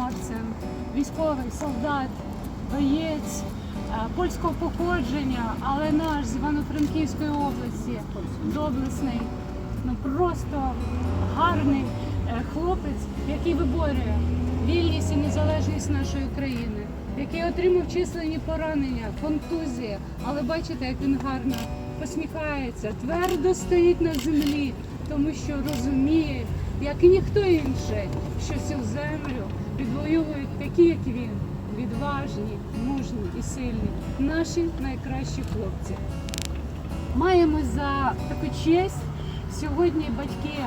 Марцин, військовий солдат, боєць е, польського походження, але наш з Івано-Франківської області, доблесний, ну просто гарний е, хлопець, який виборює вільність і незалежність нашої країни, який отримав численні поранення, контузії, але бачите, як він гарно посміхається, твердо стоїть на землі, тому що розуміє, як і ніхто інший, що цю землю відвоюють такі, як він, відважні, мужні і сильні, наші найкращі хлопці. Маємо за таку честь сьогодні батьки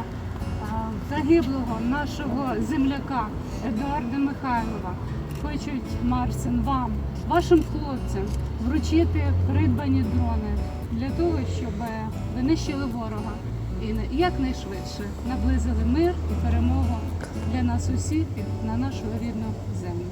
загиблого нашого земляка Едуарда Михайлова. Хочуть Марсин вам, вашим хлопцям, вручити придбані дрони для того, щоб винищили ворога і на- якнайшвидше наблизили мир і перемогу для нас усіх на нашу рідну землю.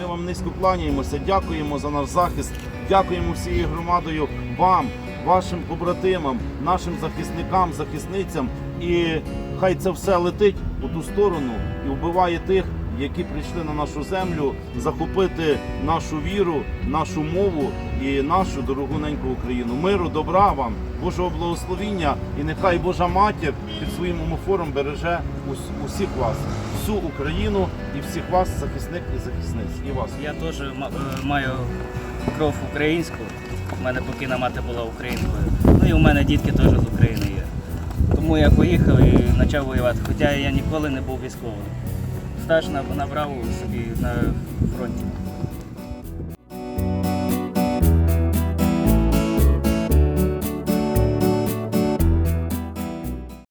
Ми вам низько кланяємося, дякуємо за наш захист, дякуємо всією громадою вам, вашим побратимам, нашим захисникам, захисницям. І хай це все летить у ту сторону і вбиває тих, які прийшли на нашу землю захопити нашу віру, нашу мову і нашу дорогу неньку Україну. Миру, добра вам, Божого благословіння, і нехай Божа матір під своїм омофором береже ус- усіх вас, всю Україну і всіх вас, захисник і захисниць, і вас. Я теж е, маю кров українську. У мене покійна мати була українкою. Ну і у мене дітки теж з України є. Тому я поїхав і почав воювати. Хоча я ніколи не був військовим. Стаж набрав собі на фронті.